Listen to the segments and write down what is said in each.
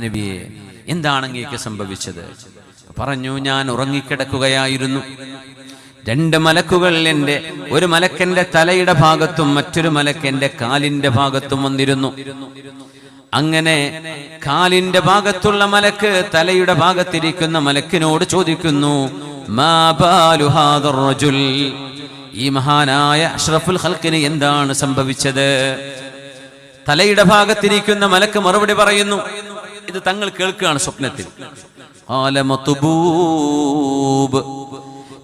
നബിയെ എന്താണ് അങ്ങേക്ക് സംഭവിച്ചത്? പറഞ്ഞു ഞാൻ ഉറങ്ങിക്കിടക്കുകയായിരുന്നു. രണ്ട് മലക്കുകൾ എന്റെ ഒരു മലക്കെന്റെ തലയുടെ ഭാഗത്തും മറ്റൊരു മലക്കെന്റെ കാലിന്റെ ഭാഗത്തും വന്നിരുന്നു. അങ്ങനെ കാലിന്റെ ഭാഗത്തുള്ള മലക്ക് തലയുടെ ഭാഗത്തിരിക്കുന്ന മലക്കിനോട് ചോദിക്കുന്നു? ഈ മഹാനായ അഷ്റഫുൽ ഹൽക്കിന് എന്താണ് സംഭവിച്ചത്? തലയുടെ ഭാഗത്തിരിക്കുന്ന മലക്ക് മറുപടി പറയുന്നു ഇത് തങ്ങൾ കേൾക്കുകയാണ് സ്വപ്നത്തിൽ. "ഖാല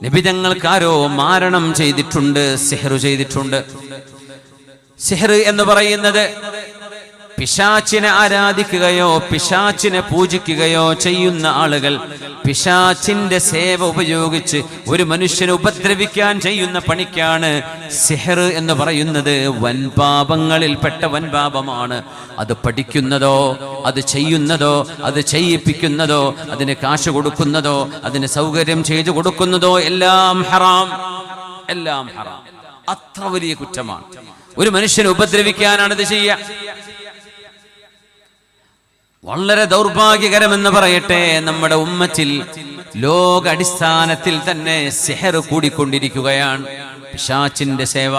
നബി തങ്ങൾക്കാരോ മാരണം ചെയ്തിട്ടുണ്ട് സെഹറു ചെയ്തിട്ടുണ്ട്. സിഹ്ർ എന്ന് പറയുന്നത് പിശാച്ചിനെ ആരാധിക്കുകയോ പിശാച്ചിനെ പൂജിക്കുകയോ ചെയ്യുന്ന ആളുകൾ പിശാച്ചിന്റെ സേവ ഉപയോഗിച്ച് ഒരു മനുഷ്യനെ ഉപദ്രവിക്കാൻ ചെയ്യുന്ന പണിക്കാണ് സിഹർ എന്ന് പറയുന്നത്. വൻപാപങ്ങളിൽപ്പെട്ട വൻപാപമാണ് അത് പഠിക്കുന്നതോ അത് ചെയ്യുന്നതോ അത് ചെയ്യിപ്പിക്കുന്നതോ അതിന് കാശ് കൊടുക്കുന്നതോ അതിന് സൗകര്യം ചെയ്തു കൊടുക്കുന്നതോ എല്ലാം ഹറാം. എല്ലാം ഹറാം. അത്ര വലിയ കുറ്റമാണ്. ഒരു മനുഷ്യനെ ഉപദ്രവിക്കാനാണ് ഇത് ചെയ്യുക. വളരെ ദൗർഭാഗ്യകരമെന്ന് പറയട്ടെ നമ്മുടെ ഉമ്മച്ചിൽ ലോക അടിസ്ഥാനത്തിൽ തന്നെ സെഹർ കൂടിക്കൊണ്ടിരിക്കുകയാണ്. പിശാച്ചിന്റെ സേവ.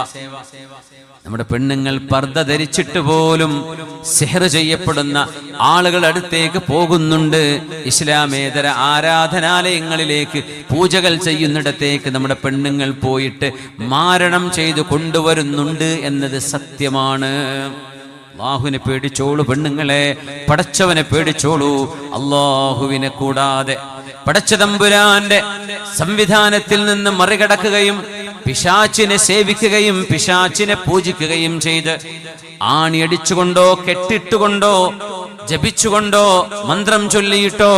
നമ്മുടെ പെണ്ണുങ്ങൾ പർദ്ദ ധരിച്ചിട്ട് പോലും സെഹർ ചെയ്യപ്പെടുന്ന ആളുകൾ അടുത്തേക്ക് പോകുന്നുണ്ട്. ഇസ്ലാമേതര ആരാധനാലയങ്ങളിലേക്ക് പൂജകൾ ചെയ്യുന്നിടത്തേക്ക് നമ്മുടെ പെണ്ണുങ്ങൾ പോയിട്ട് മാരണം ചെയ്തു കൊണ്ടുവരുന്നുണ്ട് എന്നത് സത്യമാണ്. അള്ളാഹുവിനെ പേടിച്ചോളൂ പെണ്ണുങ്ങളെ പടച്ചവനെ പേടിച്ചോളൂ. അള്ളാഹുവിനെ കൂടാതെ പടച്ച തമ്പുരാന്റെ സംവിധാനത്തിൽ നിന്ന് മറികടക്കുകയും പിശാച്ചിനെ സേവിക്കുകയും പിശാച്ചിനെ പൂജിക്കുകയും ചെയ്ത് ആണിയടിച്ചുകൊണ്ടോ കെട്ടിട്ടുകൊണ്ടോ ജപിച്ചുകൊണ്ടോ മന്ത്രം ചൊല്ലിയിട്ടോ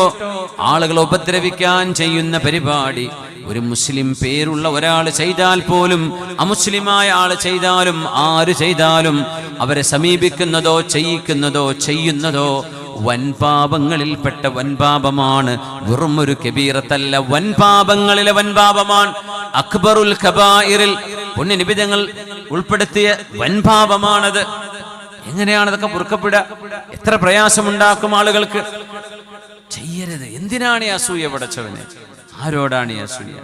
ആളുകളെ ഉപദ്രവിക്കാൻ ചെയ്യുന്ന പരിപാടി ഒരു മുസ്ലിം പേരുള്ള ഒരാൾ ചെയ്താൽ പോലും അമുസ്ലിമായ ആൾ ചെയ്താലും ആര് ചെയ്താലും അവരെ സമീപിക്കുന്നതോ ചെയ്യിക്കുന്നതോ ചെയ്യുന്നതോ വൻപാപങ്ങളിൽപ്പെട്ട വൻപാപമാണ് വെറും ഒരു കബീറത്തല്ല വൻപാപങ്ങളിലെ വൻപാപമാണ് അക്ബറുൽ ഖബായിരിൽ പുണ്യനിബിതങ്ങൾ ഉൾപ്പെടുത്തിയ വൻപാപമാണത് എങ്ങനെയാണ് അതൊക്കെ പൊറുക്കപ്പെടുക? എത്ര പ്രയാസമുണ്ടാക്കും ആളുകൾക്ക്? ചെയ്യരുത്. എന്തിനാണ് അസൂയ പടച്ചവന്? ആരോടാണ് ഈ അസൂയ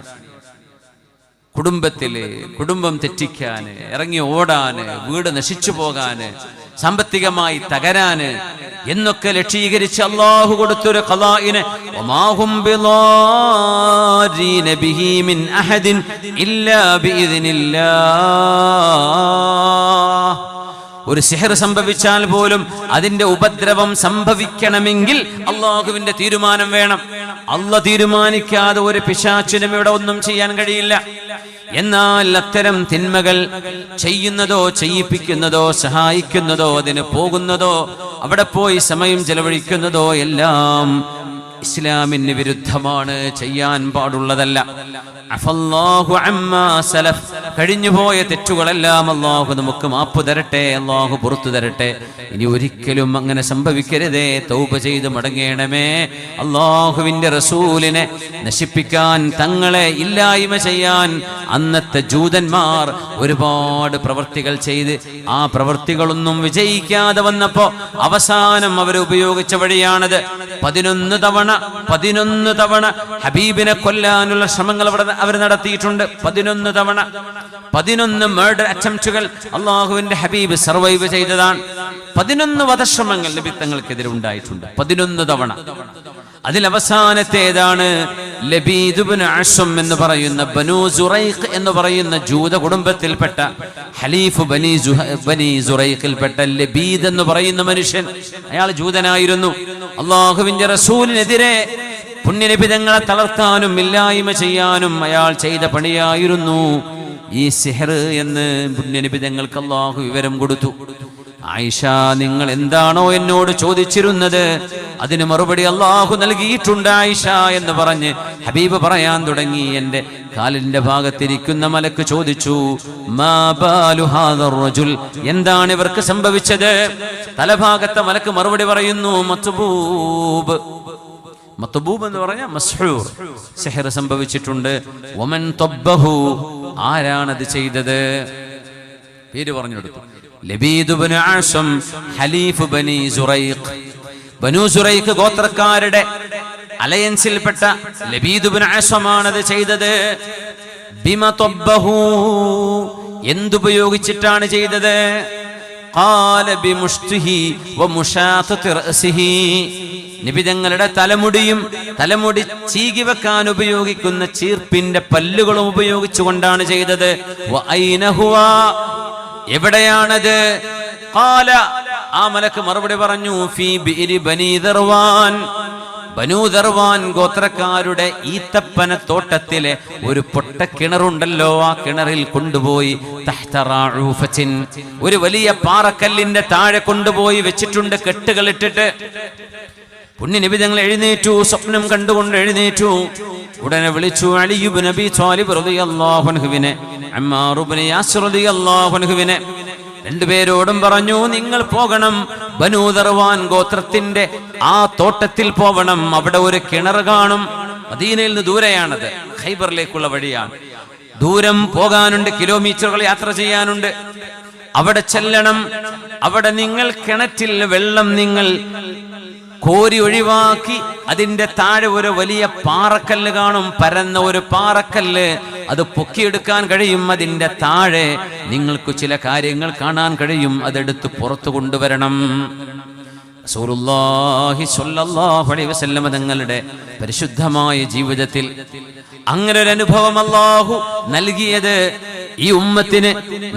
കുടുംബത്തിൽ കുടുംബം തെറ്റിക്കാന് ഇറങ്ങി ഓടാന് വീട് നശിച്ചു പോകാന് സാമ്പത്തികമായി തകരാന് എന്നൊക്കെ ലക്ഷീകരിച്ച് അള്ളാഹു കൊടുത്തൊരു അഹദിൻ ഇല്ലാ ഒരു സിഹർ സംഭവിച്ചാൽ പോലും അതിന്റെ ഉപദ്രവം സംഭവിക്കണമെങ്കിൽ അള്ളാഹുവിന്റെ തീരുമാനം വേണം. അല്ല തീരുമാനിക്കാതെ ഒരു പിശാച്ചിനും ഇവിടെ ഒന്നും ചെയ്യാൻ കഴിയില്ല. എന്നാൽ അത്തരം തിന്മകൾ ചെയ്യുന്നതോ ചെയ്യിപ്പിക്കുന്നതോ സഹായിക്കുന്നതോ അതിന് പോകുന്നതോ അവിടെ പോയി സമയം ചെലവഴിക്കുന്നതോ എല്ലാം ഇസ്ലാമിന് വിരുദ്ധമാണ്. ചെയ്യാൻ പാടുള്ളതല്ല. കഴിഞ്ഞുപോയ തെറ്റുകളെല്ലാം അള്ളാഹു നമുക്ക് മാപ്പ് തരട്ടെ അള്ളാഹു പുറത്തു തരട്ടെ. ഇനി ഒരിക്കലും അങ്ങനെ സംഭവിക്കരുതേ തൗപ ചെയ്ത് മടങ്ങേണമേ. അള്ളാഹുവിന്റെ റസൂലിനെ നശിപ്പിക്കാൻ തങ്ങളെ ഇല്ലായ്മ ചെയ്യാൻ അന്നത്തെ ജൂതന്മാർ ഒരുപാട് പ്രവർത്തികൾ ചെയ്ത് ആ പ്രവർത്തികളൊന്നും വിജയിക്കാതെ വന്നപ്പോ അവസാനം അവർ ഉപയോഗിച്ച വഴിയാണത്. പതിനൊന്ന് തവണ പതിനൊന്ന് തവണ ഹബീബിനെ കൊല്ലാനുള്ള ശ്രമങ്ങൾ അവിടെ അവർ നടത്തിയിട്ടുണ്ട്. പതിനൊന്ന് തവണ. പതിനൊന്ന് മേർഡർ അറ്റംപ്റ്റുകൾ അള്ളാഹുവിന്റെ ഹബീബ് സർവൈവ് ചെയ്തതാണ്. പതിനൊന്ന് വധശ്രമങ്ങൾ ലഭിത്തങ്ങൾക്കെതിരെ ഉണ്ടായിട്ടുണ്ട്. പതിനൊന്ന് തവണ. അതിൽ അവസാനത്തേതാണ് എന്ന് പറയുന്ന ബനു സുറൈഖ് എന്ന് പറയുന്ന ജൂത കുടുംബത്തിൽപ്പെട്ട ഹലീഫ് ബനി ബനി സുറൈഖിൽപ്പെട്ട ലബീദ് എന്ന് പറയുന്ന മനുഷ്യൻ. അയാൾ ജൂതനായിരുന്നു. അള്ളാഹുവിന്റെ റസൂലിനെതിരെ പുണ്യനിബിതങ്ങളെ തളർത്താനും ഇല്ലായ്മ ചെയ്യാനും അയാൾ ചെയ്ത പണിയായിരുന്നു. ഈ സിഹർ എന്ന് പുണ്യനിബിതങ്ങൾക്ക് അള്ളാഹു വിവരം കൊടുത്തു. ആയിഷ നിങ്ങൾ എന്താണോ എന്നോട് ചോദിച്ചിരുന്നത്? അതിന് മറുപടി അള്ളാഹു നൽകിയിട്ടുണ്ട് ആയിഷ എന്ന് പറഞ്ഞ് ഹബീബ് പറയാൻ തുടങ്ങി. എന്റെ കാലിന്റെ ഭാഗത്തിരിക്കുന്ന മലക്ക് ചോദിച്ചു? എന്താണ് ഇവർക്ക് സംഭവിച്ചത്? തലഭാഗത്തെ മലക്ക് മറുപടി പറയുന്നു മത്ബൂബ് മത്ബൂബ് എന്ന് പറഞ്ഞാൽ മസ്ഹൂർ. സെഹർ സംഭവിച്ചിട്ടുണ്ട്. ഒമൻ തൊബ്ബഹു ആരാണത് ചെയ്തത്? പേര് പറഞ്ഞെടുത്തു. ലബീദ് ബിൻ ആസം ഹലീഫ് ബനി സുറൈഖ്. ബനു സുറൈഖ് ഗോത്രക്കാരുടെ അലയൻസിൽപ്പെട്ട ലബീദുബിൻ ആസ്വമാണത് ചെയ്തത്. ബിമ തൊബഹു എന്തുപയോഗിച്ചിട്ടാണ് ചെയ്തത്? ഖാല بمشته ومشاطة رأسه നബി തങ്ങളുടെ തലമുടിയും തലമുടി ചീകി വെക്കാൻ ഉപയോഗിക്കുന്ന ചീർപ്പിന്റെ പല്ലുകളും ഉപയോഗിച്ചുകൊണ്ടാണ് ചെയ്തത്. എവിടെയാണത്? ഖാല ആ മലക്ക് മറുപടി പറഞ്ഞു ഫീ ബിരി ബനീ ദർവാൻ. ബനൂ ദർവാൻ ഗോത്രക്കാരുടെ ഈത്തപ്പന തോട്ടത്തിലെ ഒരു പൊട്ട കിണറുണ്ടല്ലോ ആ കിണറിൽ കൊണ്ടുപോയി. ഒരു വലിയ പാറക്കല്ലിന്റെ താഴെ കൊണ്ടുപോയി വെച്ചിട്ടുണ്ട്. കെട്ടുകൾ ഇട്ടിട്ട് പുണ്യനബി തങ്ങൾ എഴുന്നേറ്റു. സ്വപ്നം കണ്ടുകൊണ്ട് എഴുന്നേറ്റു. ഉടനെ വിളിച്ചു അലിയുബ് നബി അമ്മാറുബിന് രണ്ടുപേരോടും പറഞ്ഞു നിങ്ങൾ പോകണം. ബനൂദർവാൻ ഗോത്രത്തിന്റെ ആ തോട്ടത്തിൽ പോവണം. അവിടെ ഒരു കിണർ കാണും. മദീനയിൽ നിന്ന് ദൂരെയാണത്. ഹൈബറിലേക്കുള്ള വഴിയാണ്. ദൂരം പോകാനുണ്ട് കിലോമീറ്ററുകൾ യാത്ര ചെയ്യാനുണ്ട്. അവിടെ ചെല്ലണം. അവിടെ നിങ്ങൾ കിണറ്റിൽ വെള്ളം നിങ്ങൾ കോരി ഒഴിവാക്കി അതിന്റെ താഴെ ഒരു വലിയ പാറക്കല്ല് കാണും. പരന്ന ഒരു പാറക്കല്ല്. അത് പൊക്കിയെടുക്കാൻ കഴിയും അതിന്റെ താഴെ. നിങ്ങൾക്ക് ചില കാര്യങ്ങൾ കാണാൻ കഴിയും. അതെടുത്ത് പുറത്തു കൊണ്ടുവരണം. തങ്ങളുടെ പരിശുദ്ധമായ ജീവിതത്തിൽ അങ്ങനെ ഒരു അനുഭവം അല്ലാഹു നൽകിയത്. ഈ ഉമ്മത്തിന്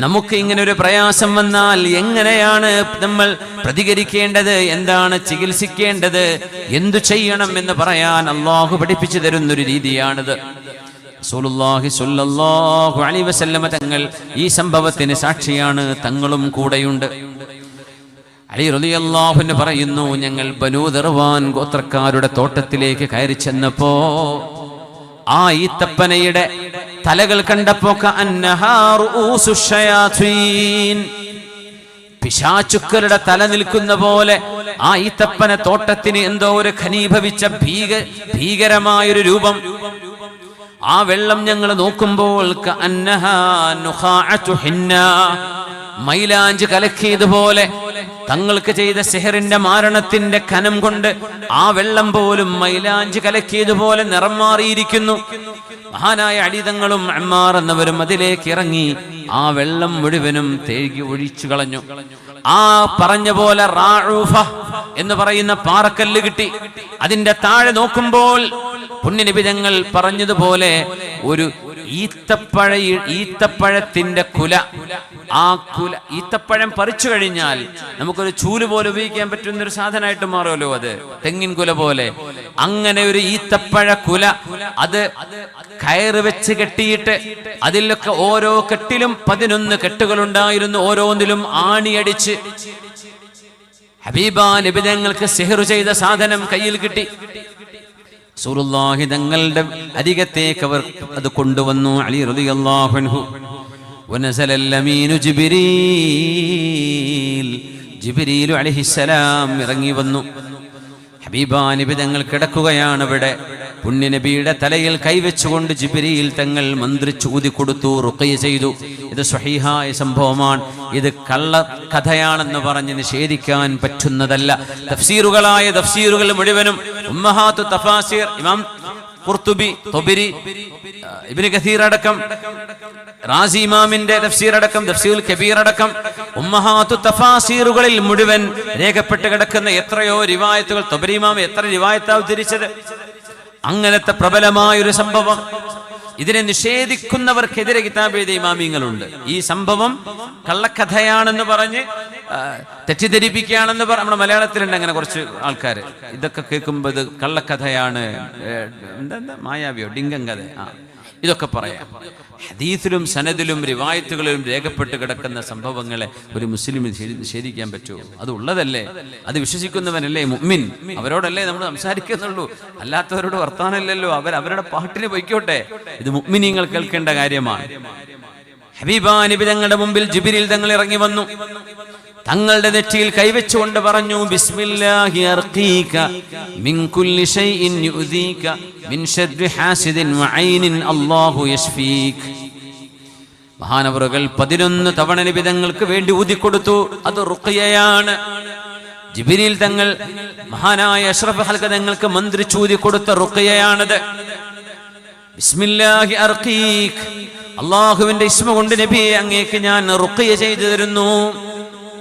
നമുക്ക് ഇങ്ങനെ ഒരു പ്രയാസം വന്നാൽ എങ്ങനെയാണ് നമ്മൾ പ്രതികരിക്കേണ്ടത്? എന്താണ് ചികിത്സിക്കേണ്ടത്? എന്തു ചെയ്യണം എന്ന് പറയാൻ അള്ളാഹു പഠിപ്പിച്ചു തരുന്നൊരു രീതിയാണിത്. റസൂലുള്ളാഹി സ്വല്ലല്ലാഹു അലൈഹി വസല്ലമ തങ്ങൾ ഈ സംഭവത്തിന് സാക്ഷിയാണ്. തങ്ങളും കൂടെയുണ്ട്. അലി റളിയല്ലാഹുവിന് പറയുന്നു ഞങ്ങൾ ബനൂ ദർവാൻ ഗോത്രക്കാരുടെ തോട്ടത്തിലേക്ക് കയറി ചെന്നപ്പോ ആ ഈത്തപ്പനയുടെ തലകൾ കണ്ടപ്പോ പിശാചുക്കളുടെ തല നിൽക്കുന്ന പോലെ ആ ഈത്തപ്പന തോട്ടത്തിന് എന്തോ ഒരു ഖനീഭവിച്ച ഭീക ഭീകരമായൊരു രൂപം ആ വെള്ളം ഞങ്ങൾ നോക്കുമ്പോൾ. മൈലാഞ്ച് കലക്കിയതുപോലെ തങ്ങൾക്ക് ചെയ്ത സെഹറിന്റെ മാരണത്തിന്റെ കനം കൊണ്ട് ആ വെള്ളം പോലും മൈലാഞ്ച് കലക്കിയതുപോലെ നിറം മാറിയിരിക്കുന്നു. മഹാനായ അടിതങ്ങളും അമ്മാർ എന്നവരും അതിലേക്ക് ഇറങ്ങി ആ വെള്ളം മുഴുവനും തേകി ഒഴിച്ചു കളഞ്ഞു. ആ പറഞ്ഞ പോലെ റാഴൂഫ എന്ന് പറയുന്ന പാറക്കല്ല് കിട്ടി. അതിന്റെ താഴെ നോക്കുമ്പോൾ പുണ്യനിബിതങ്ങൾ പറഞ്ഞതുപോലെ ഒരു ഈത്തപ്പഴ ഈത്തപ്പഴത്തിന്റെ കുല. ആ കുല ഈത്തപ്പഴം പറിച്ചു കഴിഞ്ഞാൽ നമുക്കൊരു ചൂൽ പോലെ ഉപയോഗിക്കാൻ പറ്റുന്ന ഒരു സാധനമായിട്ട് മാറുമല്ലോ അത്. തെങ്ങിൻ കുല പോലെ. അങ്ങനെ ഒരു ഈത്തപ്പഴ കുല അത് കയറ് വെച്ച് കെട്ടിയിട്ട് അതിലൊക്കെ ഓരോ കെട്ടിലും പതിനൊന്ന് കെട്ടുകൾ ഉണ്ടായിരുന്നു ഓരോന്നിലും ആണിയടിച്ച് ഹബീബ നിബിതങ്ങൾക്ക് സെഹറു ചെയ്ത സാധനം കയ്യിൽ കിട്ടി. റസൂലുള്ളാഹി തങ്ങളുടെ അരികത്തേക്ക് അവർ അത് കൊണ്ടുവന്നു. അലി റളിയല്ലാഹു ജിബിരിയിലു അലിഹിസലാം ഇറങ്ങി വന്നു. ഹബീബാനിബി തങ്ങൾ കിടക്കുകയാണ് ഇവിടെ പുണ്യനബിയുടെ തലയിൽ കൈവച്ചുകൊണ്ട് ജിബിരിയിൽ തങ്ങൾ മന്ത്രിച്ചു ഊതി കൊടുത്തു റുക്കയ ചെയ്തു. ഇത് സ്വഹീഹായ സംഭവമാണ്. ഇത് കള്ള കഥയാണെന്ന് പറഞ്ഞ് നിഷേധിക്കാൻ പറ്റുന്നതല്ല. തഫ്സീറുകളായ തഫ്സീറുകൾ മുഴുവനും ഉമ്മഹാത്തു തഫാസീർ ഇമാം ഖുർത്തുബി തൊബിരി ഇബിന് കസീർ അടക്കം റാസി ഇമാമിന്റെ തഫ്സീർ അടക്കം തഫ്സീൽ കബീർ അടക്കം ഉമ്മഹാത്തു തഫാസീറുകളിൽ മുഴുവൻ രേഖപ്പെട്ട് കിടക്കുന്ന എത്രയോ രിവായത്തുകൾ തൊബരി ഇമാം എത്ര റിവായത്താ ഉദ്ധരിച്ചത്? അങ്ങനത്തെ പ്രബലമായ ഒരു സംഭവം. ഇതിനെ നിഷേധിക്കുന്നവർക്കെതിരെ കിതാബ് എഴുതിയ ഇമാമിങ്ങളുണ്ട് ഈ സംഭവം കള്ളക്കഥയാണെന്ന് പറഞ്ഞ് തെറ്റിദ്ധരിപ്പിക്കുകയാണെന്ന് പറ നമ്മുടെ മലയാളത്തിലുണ്ട് അങ്ങനെ കുറച്ച് ആൾക്കാർ ഇതൊക്കെ കേൾക്കുമ്പോൾ ഇത് കള്ളക്കഥയാണ് എന്താ മായാവിയോ? ഡിംഗം കഥ. ഇതൊക്കെ പറയാം. ഹദീസിലും സനദിലും റിവായത്തുകളിലും രേഖപ്പെട്ട് കിടക്കുന്ന സംഭവങ്ങളെ ഒരു മുസ്ലിം നിഷേധിക്കാൻ പറ്റുമോ അത് ഉള്ളതല്ലേ? അത് വിശ്വസിക്കുന്നവനല്ലേ മുമ്മിൻ അവരോടല്ലേ നമ്മൾ സംസാരിക്കുന്നുള്ളൂ. അല്ലാത്തവരോട് വർത്താനല്ലല്ലോ. അവർ അവരുടെ പാട്ടിന് പൊയ്ക്കോട്ടെ. ഇത് മുഅ്മിനീങ്ങൾ കേൾക്കേണ്ട കാര്യമാണ്. ഹബീബാനിബി തങ്ങളുടെ മുമ്പിൽ ജിബിരിൽ തങ്ങൾ ഇറങ്ങി വന്നു. തങ്ങളുടെ നെറ്റിയിൽ കൈവച്ചുകൊണ്ട് പറഞ്ഞു ബിസ്മില്ലാഹി അർഖീക മിൻ കുല്ലി മിൻ ഹാസിദിൻ അല്ലാഹു യശ്ഫീക. മഹാനവറുകൾ പതിനൊന്ന് തവണ നിബിതങ്ങൾക്ക് വേണ്ടി ഊതിക്കൊടുത്തു അത് റുഖിയയാണ്. ജിബിരിയിൽ തങ്ങൾ മഹാനായ അഷ്റഫ് ഹൽക്ക തങ്ങൾക്ക് മന്ത്രിച്ചൂതി കൊടുത്ത റുക്കയാണത് അള്ളാഹുവിന്റെ ഇസ്മ കൊണ്ട് നബിയെ അങ്ങേക്ക് ഞാൻ റുഖിയ ചെയ്തു തരുന്നു.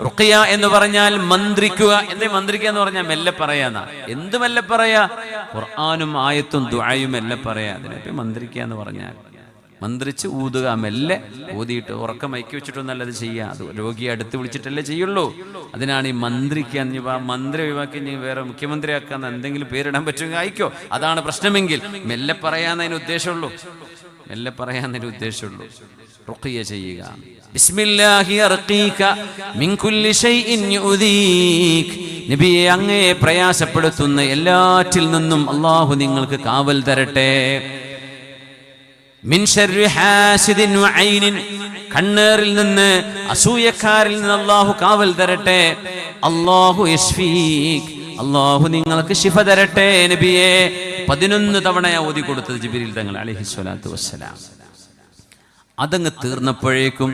റുഖിയ എന്ന് പറഞ്ഞാൽ മന്ത്രിക്കുക. എന്തേ മന്ത്രിക്കുക എന്ന് പറഞ്ഞാൽ മെല്ലെ പറയാന്ന എന്ത് മെല്ലെ പറയാ? ഖുർആാനും ആയത്തും ദുആയും മെല്ലെ പറയാ. അതിനെപ്പറ്റി മന്ത്രിക്കുക എന്ന് പറഞ്ഞാൽ. മന്ത്രിച്ച് ഊതുക മെല്ലെ ഊതിയിട്ട് ഉറക്കം മയക്കി വെച്ചിട്ടൊന്നല്ല അത് ചെയ്യുക അത് രോഗിയെ അടുത്ത് വിളിച്ചിട്ടല്ലേ ചെയ്യുള്ളൂ. അതിനാണ് ഈ മന്ത്രിക്ക് മന്ത്രി ഒഴിവാക്കി വേറെ മുഖ്യമന്ത്രിയാക്കാന്ന് എന്തെങ്കിലും പേരിടാൻ പറ്റുമെങ്കിൽ ആയിക്കോ അതാണ് പ്രശ്നമെങ്കിൽ. മെല്ലെ പറയാന്നതിന് ഉദ്ദേശമുള്ളൂ. മെല്ലെ പറയാന്നതിന് ഉദ്ദേശമുള്ളൂ. റുഖിയ ചെയ്യുക. നബിയെ അങ്ങയെ പ്രയാസപ്പെടുത്തുന്ന എല്ലാറ്റിൽ നിന്നും അള്ളാഹു നിങ്ങൾക്ക് കാവൽ തരട്ടെ. കണ്ണേറിൽ നിന്ന് അസൂയക്കാരിൽ നിന്ന് അള്ളാഹു കാവൽ തരട്ടെ. അള്ളാഹു യശ്ഫീക് അള്ളാഹു നിങ്ങൾക്ക് ശിഫ തരട്ടെ നബിയെ. പതിനൊന്ന് തവണ ഓതി കൊടുത്തത് ജിബിരിൽ തങ്ങൾ അലഹി സ്വലാത്തു വസ്സലാം. അതങ്ങ് തീർന്നപ്പോഴേക്കും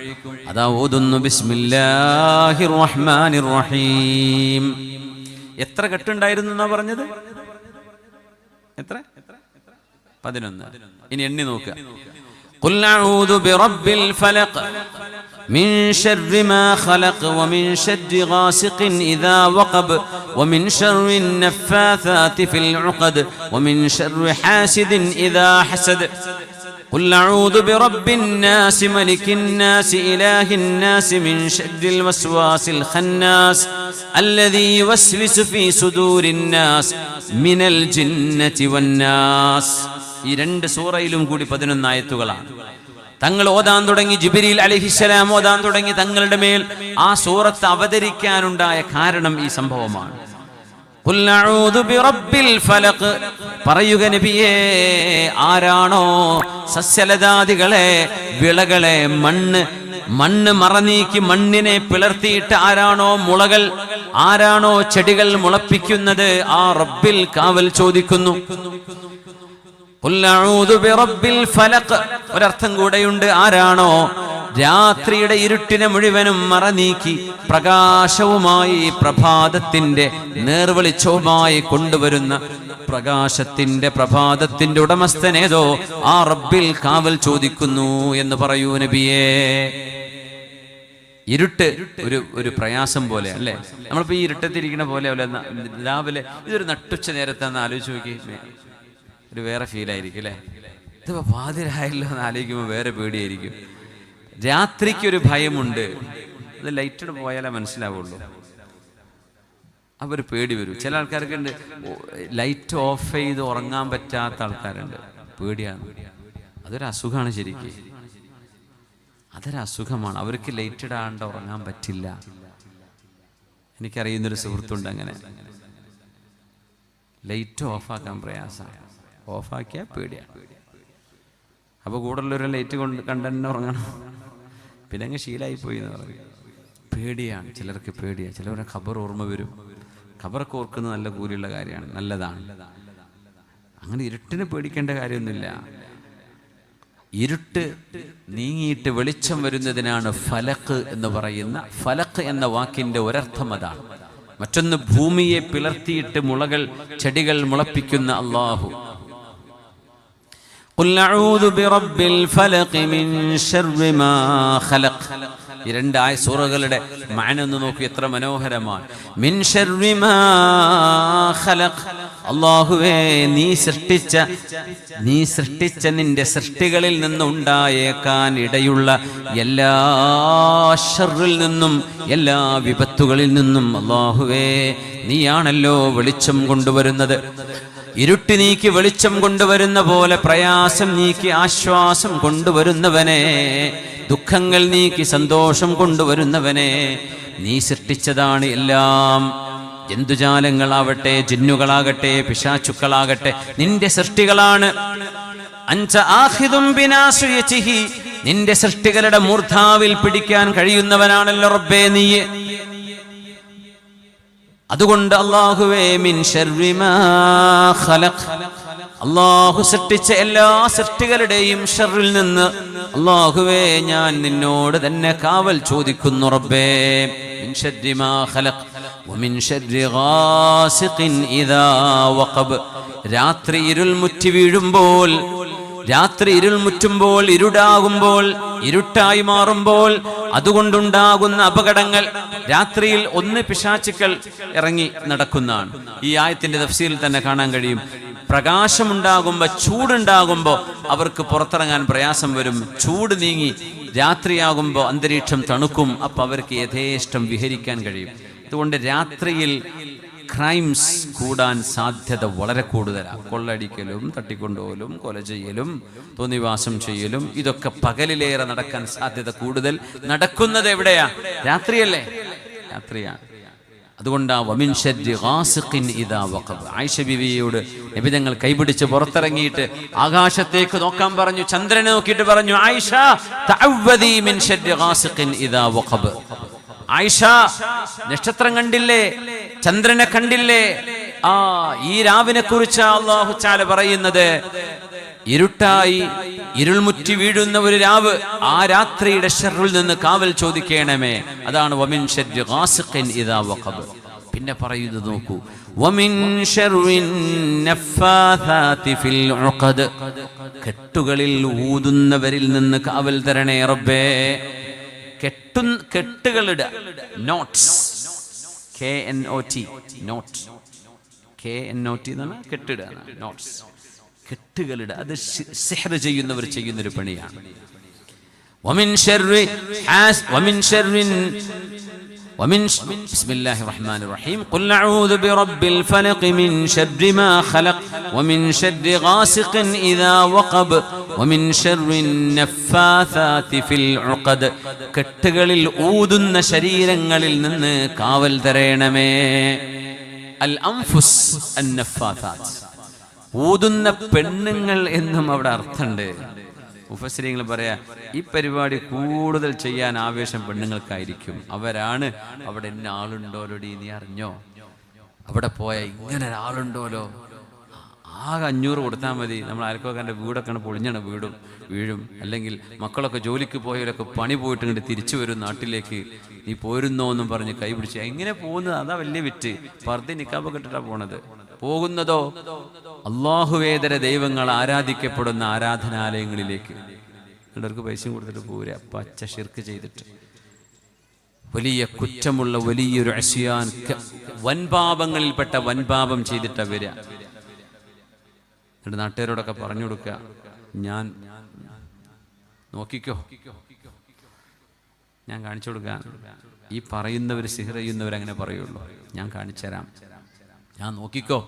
അതാ ഓതുന്നു ബിസ്മില്ലാഹിർ റഹ്മാനിർ റഹീം എത്ര കെട്ടുണ്ടായിരുന്നു എന്നാ പറഞ്ഞത് എത്ര പതിനൊന്ന് ഇനി എണ്ണി നോക്കുക قل أعوذ برب الفلق من شر ما خلق ومن شر غاسق إذا وقب ومن شر النفاثات في العقد ومن شر حاسد إذا حسد قل أعوذ برب الناس ملك الناس إله الناس من شر الوسواس الخناس الذي يوسوس في صدور الناس من الجنة والناس ഈ രണ്ട് സൂറയിലും കൂടി പതിനൊന്നായത്തുകളാണ് തങ്ങൾ ഓതാൻ തുടങ്ങി ജിബിരിൽ അലിഹിസ്സലാം ഓതാൻ തുടങ്ങി തങ്ങളുടെ മേൽ ആ സൂറത്ത് അവതരിക്കാനുണ്ടായ കാരണം ഈ സംഭവമാണ് പറയുക നബിയേ ആരാണോ സസ്യലതാദികളെ വിളകളെ മണ്ണ് മണ്ണ് മറനീക്കി മണ്ണിനെ പിളർത്തിയിട്ട് ആരാണോ മുളകൾ ആരാണോ ചെടികൾ മുളപ്പിക്കുന്നത് ആ റബ്ബിൽ കാവൽ ചോദിക്കുന്നു. ഒരർത്ഥം കൂടെയുണ്ട് ആരാണോ രാത്രിയുടെ ഇരുട്ടിനെ മുഴുവനും മറനീക്കി പ്രകാശവുമായി പ്രഭാതത്തിന്റെ നേർവെളിച്ചവുമായി കൊണ്ടുവരുന്ന പ്രകാശത്തിന്റെ പ്രഭാതത്തിന്റെ ഉടമസ്ഥനേതോ ആ റബ്ബിൽ കാവൽ ചോദിക്കുന്നു എന്ന് പറയൂ നബിയേ. ഇരുട്ട് ഒരു ഒരു പ്രയാസം പോലെ അല്ലേ? നമ്മളിപ്പോ ഈ ഇരുട്ടത്തിരിക്കുന്ന പോലെ അല്ലെ രാവിലെ ഇതൊരു നട്ടുച്ച നേരത്തെ എന്ന് ആലോചിച്ച് നോക്കി. ഒരു വേറെ ഫീലായിരിക്കും അല്ലേ? ഇതിപ്പോ പാതിരായല്ലോ എന്ന് ആലോചിക്കുമ്പോൾ വേറെ പേടിയായിരിക്കും. രാത്രിക്ക് ഒരു ഭയമുണ്ട്. അത് ലൈറ്റഡ് പോയാലേ മനസ്സിലാവുള്ളൂ. അവർ പേടി വരും. ചില ആൾക്കാർക്ക് ഉണ്ട് ലൈറ്റ് ഓഫ് ചെയ്ത് ഉറങ്ങാൻ പറ്റാത്ത ആൾക്കാരുണ്ട്. പേടിയാണ്. അതൊരു അസുഖമാണ് ശരിക്കും. അതൊരു അസുഖമാണ്. അവർക്ക് ലൈറ്റ് ഇടാണ്ട് ഉറങ്ങാൻ പറ്റില്ല. എനിക്കറിയുന്നൊരു സുഹൃത്തുണ്ട് അങ്ങനെ. ലൈറ്റ് ഓഫാക്കാൻ പ്രയാസമാണ്. ഓഫാക്കിയാൽ പേടിയാണ്. അപ്പോൾ കൂടുതലൊരു ലൈറ്റ് കൊണ്ട് കണ്ടെന്നെ ഉറങ്ങണം. പിന്നെ അങ്ങ് ശീലായി പോയി എന്ന് പറയും പേടിയാണ് ചിലർക്ക് പേടിയാണ് ചിലവരെ ഖബർ ഓർമ്മ വരും. ഖബറൊക്കെ ഓർക്കുന്നത് നല്ല കൂലിയുള്ള കാര്യമാണ് നല്ലതാണ്. അങ്ങനെ ഇരുട്ടിന് പേടിക്കേണ്ട കാര്യമൊന്നുമില്ല. ഇരുട്ട് നീങ്ങിയിട്ട് വെളിച്ചം വരുന്നതിനാണ് ഫലക്ക് എന്ന് പറയുന്ന ഫലക്ക് എന്ന വാക്കിന്റെ ഒരർത്ഥം അതാണ്. മറ്റൊന്ന് ഭൂമിയെ പിളർത്തിയിട്ട് മുളകൾ ചെടികൾ മുളപ്പിക്കുന്ന അള്ളാഹു രണ്ട് ആയ സൂറകളുടെ മാന ഒന്ന് നോക്കി എത്ര മനോഹരമാണ്. മിൻ അള്ളാഹുവേ നീ സൃഷ്ടിച്ച നീ സൃഷ്ടിച്ച നിന്റെ സൃഷ്ടികളിൽ നിന്നുണ്ടായേക്കാൻ ഇടയുള്ള എല്ലാ ഷറിൽ നിന്നും എല്ലാ വിപത്തുകളിൽ നിന്നും അള്ളാഹുവേ നീയാണല്ലോ വെളിച്ചം കൊണ്ടുവരുന്നത്. ഇരുട്ടി നീക്കി വെളിച്ചം കൊണ്ടുവരുന്ന പോലെ പ്രയാസം നീക്കി ആശ്വാസം കൊണ്ടുവരുന്നവനെ ദുഃഖങ്ങൾ നീക്കി സന്തോഷം കൊണ്ടുവരുന്നവനെ നീ സൃഷ്ടിച്ചതാണ് എല്ലാം. ജന്തുജാലങ്ങളാവട്ടെ ജിന്നുകളാകട്ടെ പിശാച്ചുക്കളാകട്ടെ നിന്റെ സൃഷ്ടികളാണ്. നിന്റെ സൃഷ്ടികളുടെ മൂർധാവിൽ പിടിക്കാൻ കഴിയുന്നവനാണല്ലോ റബ്ബേ നീയെ. അതുകൊണ്ട് അള്ളാഹുവേ മിൻ അള്ളാഹു സൃഷ്ടിച്ച എല്ലാ സൃഷ്ടികളുടെയും ഷെറിൽ നിന്ന് അള്ളാഹുവേ ഞാൻ നിന്നോട് തന്നെ കാവൽ ചോദിക്കുന്നു റബ്ബേ. രാത്രി ഇരുൾ മുറ്റി വീഴുമ്പോൾ രാത്രി ഇരുൾ മുറ്റുമ്പോൾ ഇരുടാകുമ്പോൾ ഇരുട്ടായി മാറുമ്പോൾ അതുകൊണ്ടുണ്ടാകുന്ന അപകടങ്ങൾ രാത്രിയിൽ ഒന്ന് പിശാചുക്കൾ ഇറങ്ങി നടക്കുന്നതാണ്. ഈ ആയത്തിന്റെ തഫ്സീലിൽ തന്നെ കാണാൻ കഴിയും. പ്രകാശമുണ്ടാകുമ്പോൾ ചൂടുണ്ടാകുമ്പോൾ അവർക്ക് പുറത്തിറങ്ങാൻ പ്രയാസം വരും. ചൂട് നീങ്ങി രാത്രിയാകുമ്പോൾ അന്തരീക്ഷം തണുക്കും. അപ്പം അവർക്ക് യഥേഷ്ടം വിഹരിക്കാൻ കഴിയും. അതുകൊണ്ട് രാത്രിയിൽ ക്രൈംസ് കൂടാൻ സാധ്യത വളരെ കൂടുതലാണ്. കൊള്ളടിക്കലും തട്ടിക്കൊണ്ടുപോലും കൊല ചെയ്യലും തോന്നിവാസം ചെയ്യലും ഇതൊക്കെ പകലിലേറെ നടക്കാൻ സാധ്യത കൂടുതൽ. നടക്കുന്നത് എവിടെയാ? രാത്രിയല്ലേ? രാത്രിയാണ്. അതുകൊണ്ട് ആ വമിൻ ഇദാ വഖബ്. ആയിഷ ബിവിയോട് നബിതങ്ങൾ കൈപിടിച്ച് പുറത്തിറങ്ങിയിട്ട് ആകാശത്തേക്ക് നോക്കാൻ പറഞ്ഞു. ചന്ദ്രനെ നോക്കിയിട്ട് പറഞ്ഞു ആയിഷ മിൻ ഗാസിഖിൻ ഇദാ വഖബ്. ആയിഷ നക്ഷത്രം കണ്ടില്ലേ? ചന്ദ്രനെ കണ്ടില്ലേ? ആ ഈ രാവിനെ കുറിച്ച് അള്ളാഹു ചാല പറയുന്നത്. ഇരുട്ടായി ഇരുൾമുറ്റി വീഴുന്ന ഒരു രാവ് ആ രാത്രിയുടെ ഷെറിൽ നിന്ന് കാവൽ ചോദിക്കണമേ. അതാണ് വമിൻ ഇദാ വഖബ്. പിന്നെ പറയുന്നത് നോക്കൂ. വമിൻ ഫിൽ ഉഖദ്. കെട്ടുകളിൽ ഊതുന്നവരിൽ നിന്ന് കാവൽ തരണേ റബ്ബേ. കെട്ടു കെട്ടുകളിട notes K N O T knot K N O T എന്നാണ് കെട്ടിട നോട്ട്സ് കെട്ടുകളിട. അത് സിഹർ ചെയ്യുന്നവർ ചെയ്യുന്നൊരു പണിയാണ്. ومن شر حاس ومن شر ومن ش... بسم الله الرحمن الرحيم قل أعوذ برب الفلق من شر ما خلق ومن شر غاسق إذا وقب ومن شر النفاثات في العقد കെട്ടുകളിൽ ഊതുന്ന ശരീരങ്ങളിൽ നിന്ന് കാവൽ തരയണമേ അൽ അംഫുസ് അന്നഫാത്താത്ത് ഊതുന്ന പെണ്ണുങ്ങൾ എന്നും അവിടെ അർത്ഥമുണ്ട് മുഫസിരിങ്ങൾ പറയാ ഈ പരിപാടി കൂടുതൽ ചെയ്യാൻ ആവേശം പെണ്ണുങ്ങൾക്കായിരിക്കും. അവരാണ് അവിടെ ഇന്ന ആളുണ്ടോലോടി നീ അറിഞ്ഞോ? അവിടെ പോയ ഇങ്ങനെ ഒരാളുണ്ടോലോ? ആകെ അഞ്ഞൂറ് കൊടുത്താൽ മതി. നമ്മൾ ആർക്കൊക്കെ വീടൊക്കെ പൊളിഞ്ഞാണ് വീടും വീഴും. അല്ലെങ്കിൽ മക്കളൊക്കെ ജോലിക്ക് പോയവരൊക്കെ പണി പോയിട്ട് ഇങ്ങോട്ട് തിരിച്ചു വരും നാട്ടിലേക്ക്. നീ പോരുന്നോ എന്നും പറഞ്ഞ് കൈ പിടിച്ച് എങ്ങനെ പോകുന്നത്? അതാ വലിയ വിറ്റ്. പർദ്ദ നിക്കാബ് കെട്ടിട്ടാ പോണത്. പോകുന്നതോ? അള്ളാഹുവേതര ദൈവങ്ങൾ ആരാധിക്കപ്പെടുന്ന ആരാധനാലയങ്ങളിലേക്ക്. അവർക്ക് പൈസയും കൊടുത്തിട്ട് പോരാ. പച്ച ഷിർക്ക് ചെയ്തിട്ട്. വലിയ കുറ്റമുള്ള വലിയൊരു അസിയാൻ വൻപാപങ്ങളിൽപ്പെട്ട വൻപാപം ചെയ്തിട്ട് വരിക എന്നിട്ട് നാട്ടുകാരോടൊക്കെ പറഞ്ഞു കൊടുക്ക ഞാൻ നോക്കിക്കോ. ഞാൻ കാണിച്ചു കൊടുക്കാം. ഈ പറയുന്നവർ സിഹർ അങ്ങനെ പറയുള്ളൂ. ഞാൻ കാണിച്ചു തരാം ഞാൻ നോക്കിക്കോ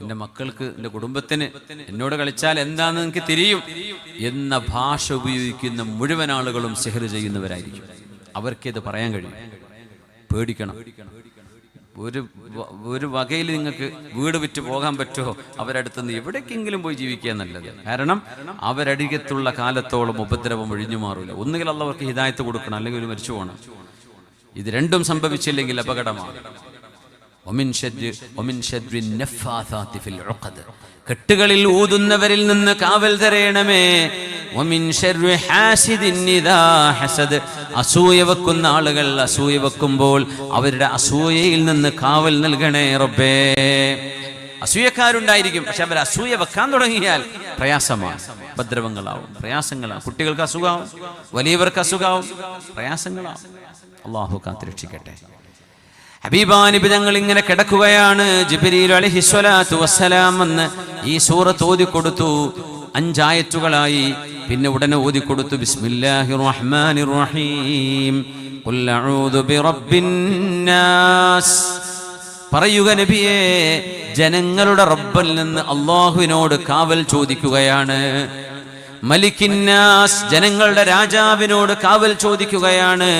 എന്റെ മക്കൾക്ക് എന്റെ കുടുംബത്തിന് എന്നോട് കളിച്ചാൽ എന്താന്ന് നിങ്ങൾക്ക് തിരിയും. എന്ന ഭാഷ ഉപയോഗിക്കുന്ന മുഴുവൻ ആളുകളും സെഹർ ചെയ്യുന്നവരായിരിക്കും. അവർക്കിത് പറയാൻ കഴിയും. പേടിക്കണം. ഒരു ഒരു വകയിൽ നിങ്ങൾക്ക് വീട് വിറ്റ് പോകാൻ പറ്റുമോ? അവരടുത്തുനിന്ന് എവിടേക്കെങ്കിലും പോയി ജീവിക്കുക നല്ലത്. കാരണം അവരടികത്തുള്ള കാലത്തോളം ഉപദ്രവം ഒഴിഞ്ഞു മാറില്ല ഒന്നുകിൽ അല്ല ഹിദായത്ത് കൊടുക്കണം അല്ലെങ്കിൽ ഒരു മരിച്ചു പോകണം ഇത് രണ്ടും സംഭവിച്ചില്ലെങ്കിൽ അപകടമാണ്. കെട്ടുകളിൽ ഊതുന്നവരിൽ നിന്ന് കാവൽ തരയണമേ. അസൂയ വെക്കുന്ന ആളുകൾ അസൂയ വെക്കുമ്പോൾ അവരുടെ അസൂയയിൽ നിന്ന് കാവൽ നൽകണേ റബ്ബേ. അസൂയക്കാരുണ്ടായിരിക്കും പക്ഷെ അവർ അസൂയ വെക്കാൻ തുടങ്ങിയാൽ പ്രയാസമാണ് ഉപദ്രവങ്ങളാവും പ്രയാസങ്ങളാവും. കുട്ടികൾക്ക് അസുഖമാവും വലിയവർക്ക് അസുഖമാവും പ്രയാസങ്ങളാവും. അള്ളാഹു കാത്തിരക്ഷിക്കട്ടെ. ഹബീബാനിബ് ഞങ്ങൾ ഇങ്ങനെ കിടക്കുകയാണ്. ജിബിരിൽ അലഹിസ്വലാത്തു വസ്സലാം എന്ന് ഈ സൂറത്ത് ഓതി കൊടുത്തു അഞ്ചായത്തുകളായി. പിന്നെ ഉടനെ ഓതി കൊടുത്തു ബിസ്മില്ലാഹിർ റഹ്മാനിർ റഹീം പറയുക നബിയെ ജനങ്ങളുടെ റബ്ബിൽ നിന്ന് അള്ളാഹുവിനോട് കാവൽ ചോദിക്കുകയാണ്. മലിക്കിന്നാസ് ജനങ്ങളുടെ രാജാവിനോട് കാവൽ ചോദിക്കുകയാണ്.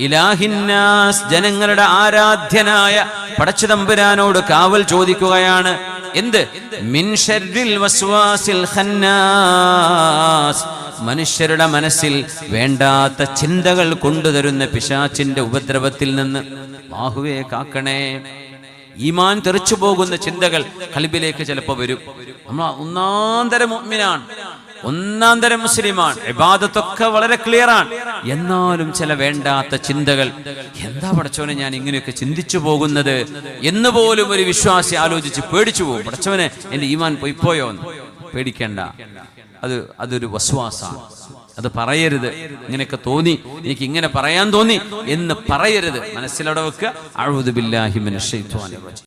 ഇലാഹിന്നാസ് ജനങ്ങളുടെ ആരാധ്യനായ പടച്ചുതമ്പുരാനോട് കാവൽ ചോദിക്കുകയാണ്. എന്ത്? വസ്വാസിൽ മനുഷ്യരുടെ മനസ്സിൽ വേണ്ടാത്ത ചിന്തകൾ കൊണ്ടുതരുന്ന പിശാച്ചിന്റെ ഉപദ്രവത്തിൽ നിന്ന്. ബാഹുവേ കാക്കണേ. ഈമാൻ തെറിച്ചു പോകുന്ന ചിന്തകൾ കൽബിലേക്ക് ചിലപ്പോൾ വരും. നമ്മൾ ഒന്നാന്തര മുഅ്മിനാണ്. ഒന്നാം തരം മുസ്ലിമാണ്. വിവാദത്തൊക്കെ വളരെ ക്ലിയർ ആണ് എന്നാലും ചില വേണ്ടാത്ത ചിന്തകൾ എന്താ പടച്ചവനെ ഞാൻ ഇങ്ങനെയൊക്കെ ചിന്തിച്ചു പോകുന്നത്? എന്ന് പോലും ഒരു വിശ്വാസി ആലോചിച്ച് പേടിച്ചു പോകും. പടച്ചവനെ എന്റെ ഈമാൻ പോയി പോയോ എന്ന്? പേടിക്കേണ്ട. അത് അതൊരു വസ്വാസാണ്. അത് പറയരുത്. ഇങ്ങനെയൊക്കെ തോന്നി എനിക്ക് ഇങ്ങനെ പറയാൻ തോന്നി എന്ന് പറയരുത്. മനസ്സിലവിടെ വെക്കുക അഴുതുബില്ലാഹിമിൻ